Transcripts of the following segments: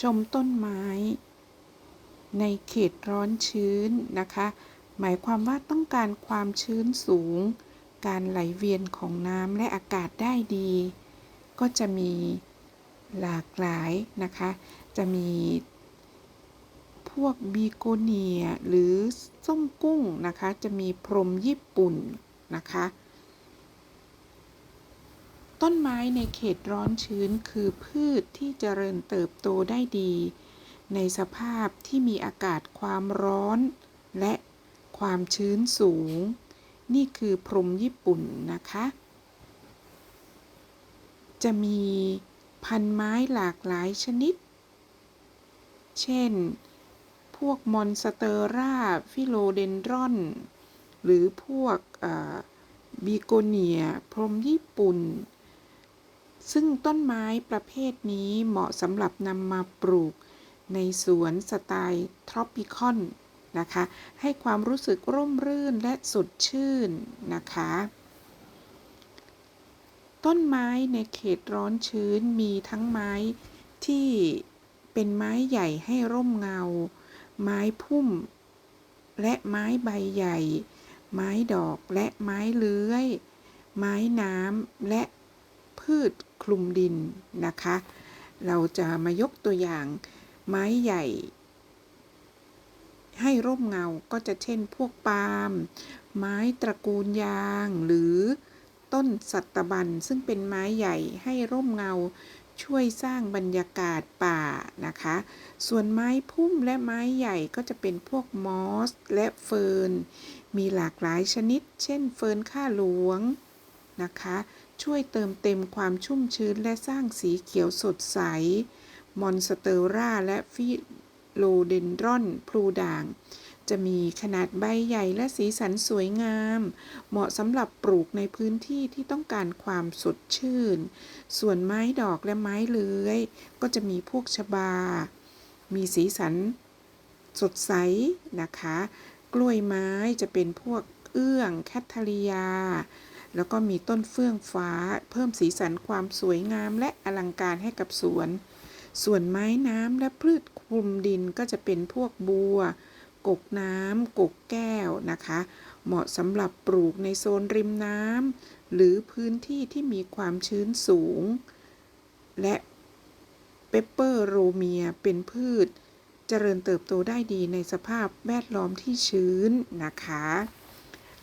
ชมต้นไม้ ในเขตร้อนชื้นนะคะ หมายความว่าต้องการความชื้นสูง การไหลเวียนของน้ำและอากาศได้ดี ก็จะมีหลากหลายนะคะ จะมีพวกบีโกเนียหรือส้มกุ้งนะคะ จะมีพรมญี่ปุ่นนะคะ ต้นไม้ในเขตร้อนชื้นคือพืชที่เจริญเติบโตได้ดี ในสภาพที่มีอากาศความร้อน และความชื้นสูง นี่คือพรมญี่ปุ่นนะคะ จะมีพันไม้หลากหลายชนิด เช่น พวกมอนสเตอร่าฟิโลเดนดรอน หรือพวกบีโกเนีย พรมญี่ปุ่น ซึ่งต้นไม้ประเภทนี้เหมาะสำหรับนำมาปลูกในสวนสไตล์ทรอปิคอนนะคะ ให้ความรู้สึกร่มรื่นและสดชื่นนะคะ ต้นไม้ในเขตร้อนชื้นมีทั้งไม้ที่เป็นไม้ใหญ่ให้ร่มเงา ไม้พุ่ม และไม้ใบใหญ่ ไม้ดอกและไม้เลื้อย ไม้น้ำและ พืชคลุมดินนะคะ เราจะมายกตัวอย่างไม้ใหญ่ ให้ร่มเงาก็จะเช่นพวกปาล์มไม้ตระกูลยางหรือต้นสัตบันซึ่งเป็นไม้ใหญ่ให้ร่มเงาช่วยสร้างบรรยากาศป่านะคะ ส่วนไม้พุ่มและไม้ใหญ่ก็จะเป็นพวกมอสและเฟิร์น มีหลากหลายชนิด เช่นเฟิร์นข้าหลวงนะคะ ช่วยเติมเต็มความชุ่มชื้นและสร้างสีเขียวสดใส มอนสเตอร่าและฟิโลเดนดรอน พลูด่าง จะมีขนาดใบใหญ่และสีสันสวยงาม เหมาะสำหรับปลูกในพื้นที่ที่ต้องการความสดชื่น ส่วนไม้ดอกและไม้เลื้อย ก็จะมีพวกชบา มีสีสันสดใสนะคะ กล้วยไม้จะเป็นพวกเอื้อง แคทเทเรียา แล้วก็มีต้นเฟื่องฟ้า เพิ่มสีสันความสวยงามและอลังการให้กับสวน ส่วนไม้น้ำและพืชคลุมดินก็จะเป็นพวกบัว กกน้ำกกแก้วนะคะ เหมาะสำหรับปลูกในโซนริมน้ำหรือพื้นที่ที่มีความชื้นสูง และเปปเปอร์โรเมียเป็นพืช เจริญเติบโตได้ดีในสภาพแวดล้อมที่ชื้นนะคะ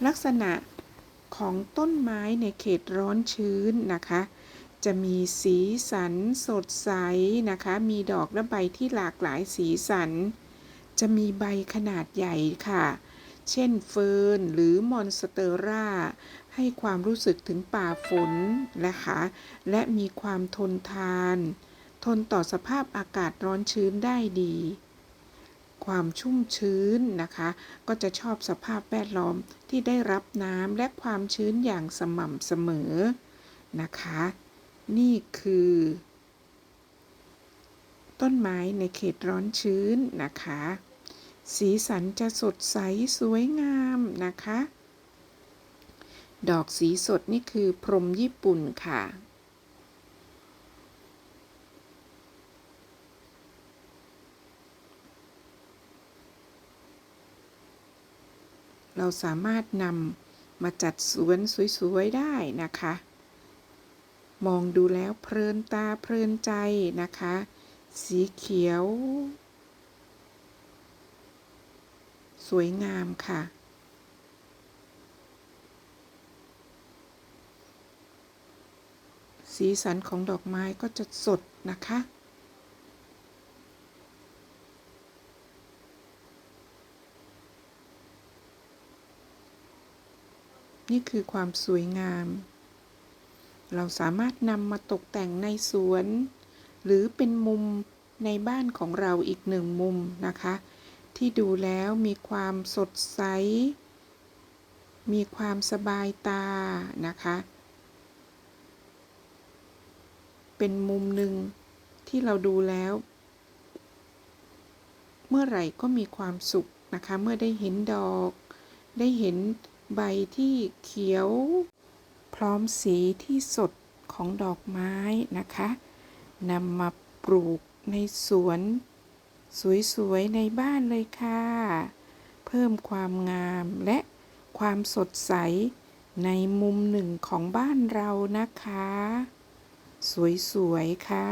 ลักษณะ ของต้นไม้ในเขตร้อนชื้นนะคะ จะมีสีสันสดใสนะคะ มีดอกและใบที่หลากหลายสีสัน จะมีใบขนาดใหญ่ค่ะ เช่นเฟิร์นหรือมอนสเตอร่า ให้ความรู้สึกถึงป่าฝนนะคะ และมีความทนทาน ทนต่อสภาพอากาศร้อนชื้นได้ดี ความชุ่มชื้นนะคะ ก็จะชอบสภาพแวดล้อมที่ได้รับน้ำและความชื้นอย่างสม่ำเสมอนะคะ นี่คือ ต้นไม้ในเขตร้อนชื้นนะคะ สีสันจะสดใสสวยงามนะคะ ดอกสีสดนี่คือพรมญี่ปุ่นค่ะ เราสามารถนำมาจัดสวนสวยๆได้นะคะ มองดูแล้วเพลินตาเพลินใจนะคะ สีเขียว สวยงามค่ะสีสันของดอกไม้ก็จะสดนะคะ นี่คือความสวยงาม เราสามารถนำมาตกแต่งในสวน หรือเป็นมุมในบ้านของเราอีกหนึ่งมุมนะคะ ที่ดูแล้วมีความสดใส มีความสบายตานะคะ เป็นมุมหนึ่งที่เราดูแล้ว เมื่อไหร่ก็มีความสุขนะคะ เมื่อได้เห็นดอก ได้เห็น ใบที่เขียว พร้อมสีที่สดของดอกไม้นะคะนำมาปลูกในสวน สวยๆ ในบ้านเลยค่ะ เพิ่มความงามและความสดใสในมุมหนึ่งของบ้านเรานะคะ สวยๆ ค่ะ